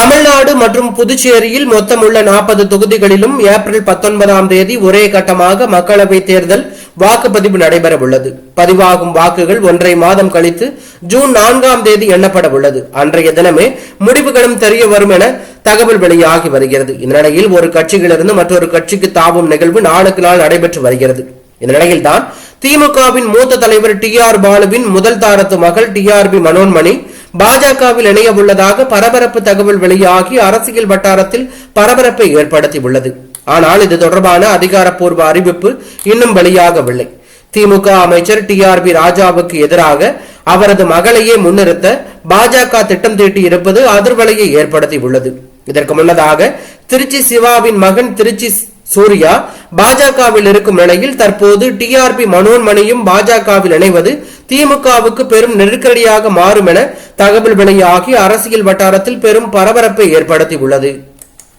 தமிழ்நாடு மற்றும் புதுச்சேரியில் மொத்தமுள்ள நாற்பது தொகுதிகளிலும் ஏப்ரல் பத்தொன்பதாம் தேதி ஒரே கட்டமாக மக்களவைத் தேர்தல் வாக்குப்பதிவு நடைபெற உள்ளது பதிவாகும் வாக்குகள் ஒன்றை மாதம் கழித்து ஜூன் நான்காம் தேதி எண்ணப்பட உள்ளது அன்றைய தினமே முடிவுகளும் தெரிய வரும் என தகவல் வெளியாகி வருகிறது. இந்நிலையில் ஒரு கட்சியிலிருந்து மற்றொரு கட்சிக்கு தாவும் நிகழ்வு நாளுக்கு நாள் நடைபெற்று வருகிறது. இந்த நிலையில்தான் திமுகவின் மூத்த தலைவர் டி ஆர் பாலுவின் முதல் தாரத்து மகள் டி ஆர் பி மனோன்மணி பாஜகவில் இணைய உள்ளதாக பரபரப்பு தகவல் வெளியாகி அரசியல் வட்டாரத்தில் பரபரப்பை ஏற்படுத்தியுள்ளது. ஆனால் இது தொடர்பான அதிகாரப்பூர்வ அறிவிப்பு இன்னும் வெளியாகவில்லை. திமுக அமைச்சர் டிஆர்பி ராஜாவுக்கு எதிராக அவரது மகளையே முன்னிறுத்த பாஜக திட்டம் தீட்டி இருப்பது அதிர்வலையை ஏற்படுத்தியுள்ளது. இதற்கு முன்னதாக திருச்சி சிவாவின் மகன் திருச்சி சூர்யா பாஜகவில் இருக்கும் நிலையில் தற்போது டிஆர்பி மனோன்மணியும் பாஜகவில் இணைவது திமுகவுக்கு பெரும் நெருக்கடியாக மாறும் என தகவல் வெளியாகி அரசியல் வட்டாரத்தில் பெரும் பரபரப்பை ஏற்படுத்தியுள்ளது.